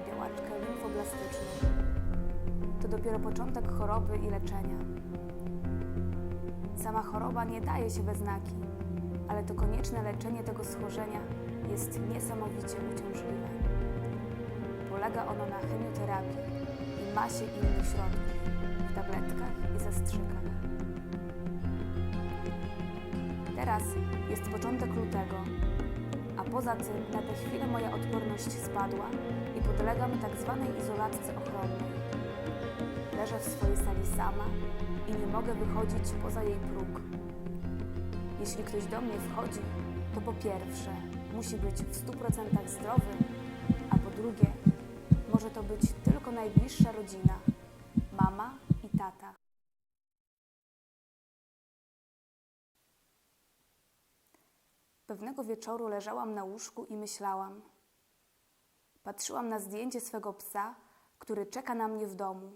na białaczkę limfoblastyczną. To dopiero początek choroby i leczenia. Sama choroba nie daje się we znaki, ale to konieczne leczenie tego schorzenia jest niesamowicie uciążliwe. Polega ono na chemioterapii i masie innych środków w tabletkach i zastrzykach. Teraz jest początek lutego, a poza tym na tę chwilę moja odporność spadła i podlegam tak zwanej izolatce ochronnej. Leżę w swojej sali sama i nie mogę wychodzić poza jej próg. Jeśli ktoś do mnie wchodzi, to po pierwsze musi być w 100% zdrowy, a po drugie może to być tylko najbliższa rodzina mama i tata. Pewnego wieczoru leżałam na łóżku i myślałam. Patrzyłam na zdjęcie swego psa, który czeka na mnie w domu.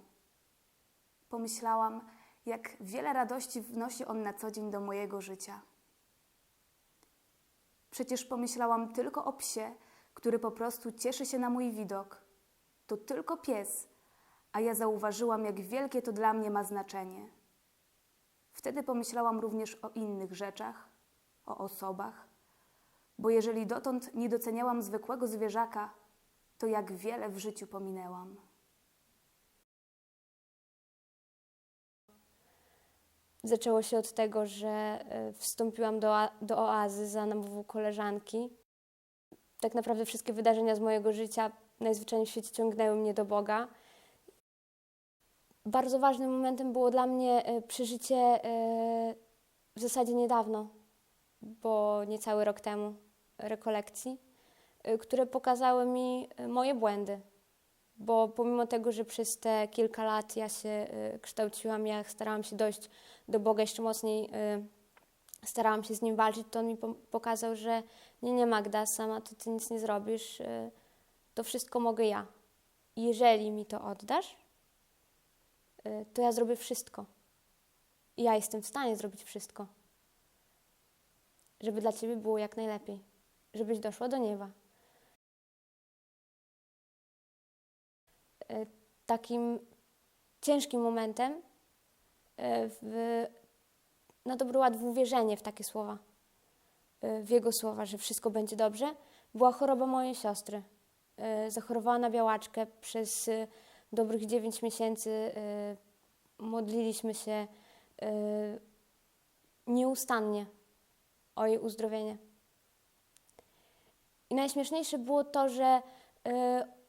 Pomyślałam, jak wiele radości wnosi on na co dzień do mojego życia. Przecież pomyślałam tylko o psie, który po prostu cieszy się na mój widok. To tylko pies, a ja zauważyłam, jak wielkie to dla mnie ma znaczenie. Wtedy pomyślałam również o innych rzeczach, o osobach, bo jeżeli dotąd nie doceniałam zwykłego zwierzaka, to jak wiele w życiu pominęłam. Zaczęło się od tego, że e, wstąpiłam do, do oazy za namową koleżanki. Tak naprawdę wszystkie wydarzenia z mojego życia najzwyczajniej w świecie ciągnęły mnie do Boga. Bardzo ważnym momentem było dla mnie e, przeżycie e, w zasadzie niedawno, bo niecały rok temu, rekolekcji, e, które pokazały mi e, moje błędy. Bo pomimo tego, że przez te kilka lat ja się e, kształciłam, ja starałam się dojść do Boga jeszcze mocniej, y, starałam się z Nim walczyć, to on mi po- pokazał, że nie, nie Magda, sama to Ty nic nie zrobisz, y, to wszystko mogę ja. Jeżeli mi to oddasz, y, to ja zrobię wszystko. I ja jestem w stanie zrobić wszystko, żeby dla Ciebie było jak najlepiej, żebyś doszła do nieba. Y, Takim ciężkim momentem y, w, na dobry ład w uwierzenie w takie słowa, y, w jego słowa, że wszystko będzie dobrze, była choroba mojej siostry. Zachorowała na białaczkę przez dobrych 9 miesięcy. Modliliśmy się nieustannie o jej uzdrowienie. I najśmieszniejsze było to, że y,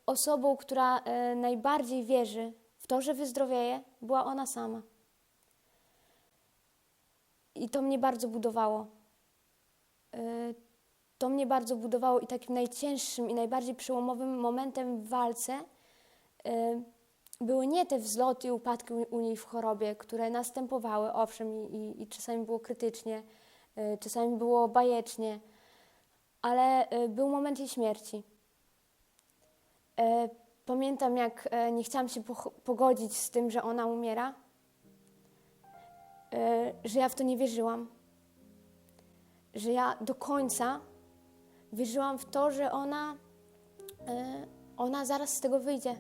osobą, która y, najbardziej wierzy w to, że wyzdrowieje, była ona sama. I to mnie bardzo budowało. Y, To mnie bardzo budowało i takim najcięższym i najbardziej przełomowym momentem w walce były nie te wzloty i upadki u- niej w chorobie, które następowały, owszem, i, i, czasami było krytycznie, czasami było bajecznie, ale y, był moment jej śmierci. Y, Pamiętam, jak y, nie chciałam się pogodzić z tym, że ona umiera e, że ja w to nie wierzyłam. Że ja do końca wierzyłam w to, że ona, e, ona zaraz z tego wyjdzie.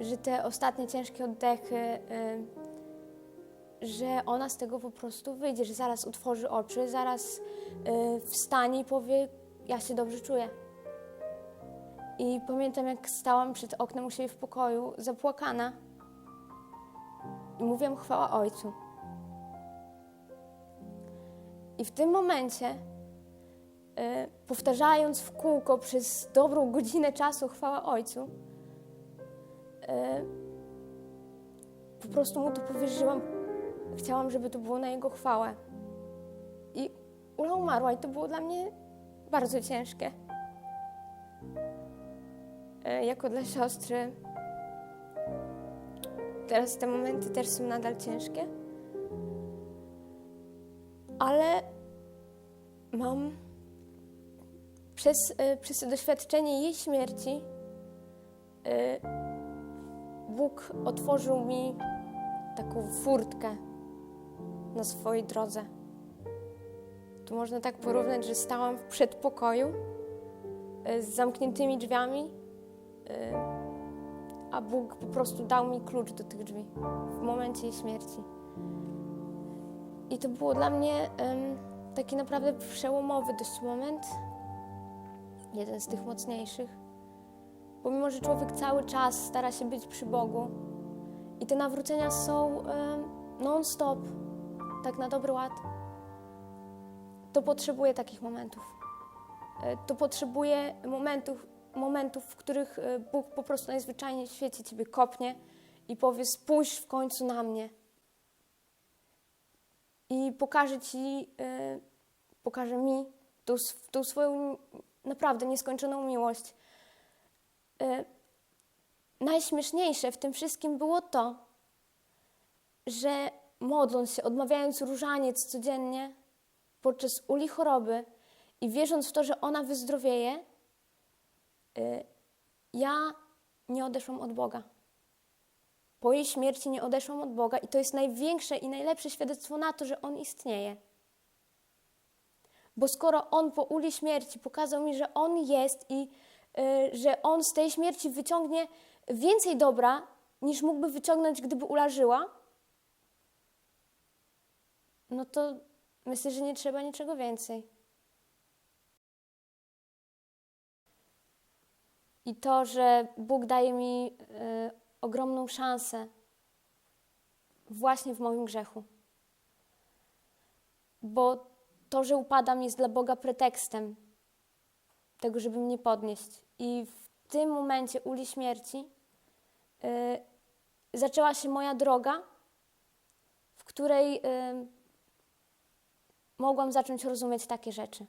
Że te ostatnie ciężkie oddechy, e, że ona z tego po prostu wyjdzie, że zaraz utworzy oczy, zaraz e, wstanie i powie: Ja się dobrze czuję. I pamiętam, jak stałam przed oknem u siebie w pokoju, zapłakana. I mówiłam chwała Ojcu. I w tym momencie, e, powtarzając w kółko przez dobrą godzinę czasu chwała Ojcu, e, po prostu mu to powierzyłam. Chciałam, żeby to było na Jego chwałę. I Ula umarła i to było dla mnie bardzo ciężkie. E, jako dla siostry Teraz te momenty też są nadal ciężkie. Ale mam przez, y, przez doświadczenie jej śmierci y, Bóg otworzył mi taką furtkę na swojej drodze. Tu można tak porównać, że stałam w przedpokoju y, z zamkniętymi drzwiami, y, a Bóg po prostu dał mi klucz do tych drzwi w momencie jej śmierci. I to było dla mnie taki naprawdę przełomowy dość moment, jeden z tych mocniejszych. Pomimo, że człowiek cały czas stara się być przy Bogu i te nawrócenia są non-stop, tak na dobry ład, to potrzebuje takich momentów. E, To potrzebuje momentów, momentów, w których e, Bóg po prostu najzwyczajniej w świecie ciebie kopnie i powie: Spójrz w końcu na mnie. I pokaże ci, e, pokaże mi tą, tą swoją naprawdę nieskończoną miłość. Najśmieszniejsze w tym wszystkim było to, że modląc się, odmawiając różaniec codziennie podczas uli choroby i wierząc w to, że ona wyzdrowieje, y, ja nie odeszłam od Boga. Po jej śmierci nie odeszłam od Boga i to jest największe i najlepsze świadectwo na to, że On istnieje. Bo skoro On po uli śmierci pokazał mi, że On jest i y, że On z tej śmierci wyciągnie więcej dobra, niż mógłby wyciągnąć, gdyby ula no to myślę, że nie trzeba niczego więcej. I to, że Bóg daje mi y, ogromną szansę właśnie w moim grzechu. Bo to, że upadam, jest dla Boga pretekstem tego, żeby mnie podnieść. I w tym momencie uli śmierci y, zaczęła się moja droga, w której y, mogłam zacząć rozumieć takie rzeczy.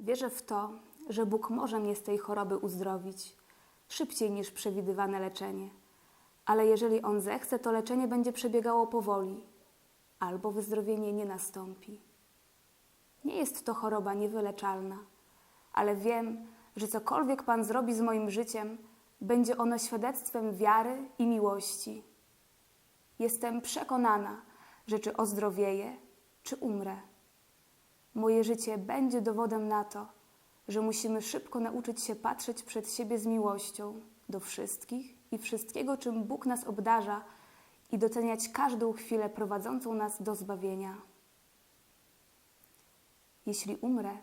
Wierzę w to, że Bóg może mnie z tej choroby uzdrowić szybciej niż przewidywane leczenie. Ale jeżeli On zechce, to leczenie będzie przebiegało powoli, albo wyzdrowienie nie nastąpi. Nie jest to choroba niewyleczalna, ale wiem, że cokolwiek Pan zrobi z moim życiem, będzie ono świadectwem wiary i miłości. Jestem przekonana, że czy ozdrowieję, czy umrę, moje życie będzie dowodem na to, że musimy szybko nauczyć się patrzeć przed siebie z miłością do wszystkich i wszystkiego, czym Bóg nas obdarza, i doceniać każdą chwilę prowadzącą nas do zbawienia. Jeśli umrę,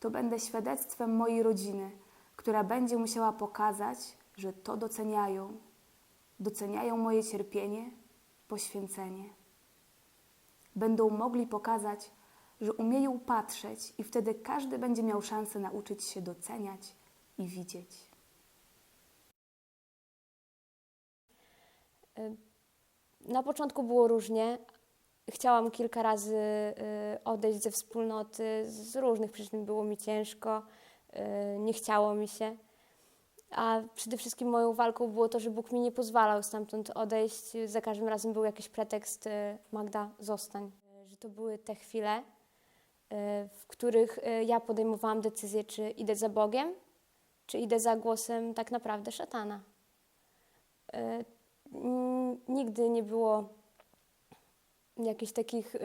to będę świadectwem mojej rodziny, która będzie musiała pokazać, że to doceniają. Doceniają moje cierpienie, poświęcenie. Będą mogli pokazać, że umieją patrzeć, i wtedy każdy będzie miał szansę nauczyć się doceniać i widzieć. Na początku było różnie. Chciałam kilka razy y, odejść ze wspólnoty. Z różnych przyczyn było mi ciężko, y, nie chciało mi się. A przede wszystkim moją walką było to, że Bóg mi nie pozwalał stamtąd odejść. Za każdym razem był jakiś pretekst, y, Magda, zostań. Że to były te chwile, w których ja podejmowałam decyzję, czy idę za Bogiem, czy idę za głosem tak naprawdę szatana. Nigdy nie było jakichś takich. y,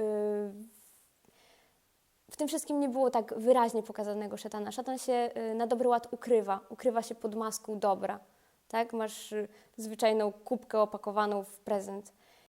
W tym wszystkim nie było tak wyraźnie pokazanego szatana. Szatan się y, na dobry ład ukrywa, ukrywa się pod maską dobra. Tak? Masz y, zwyczajną kubkę opakowaną w prezent.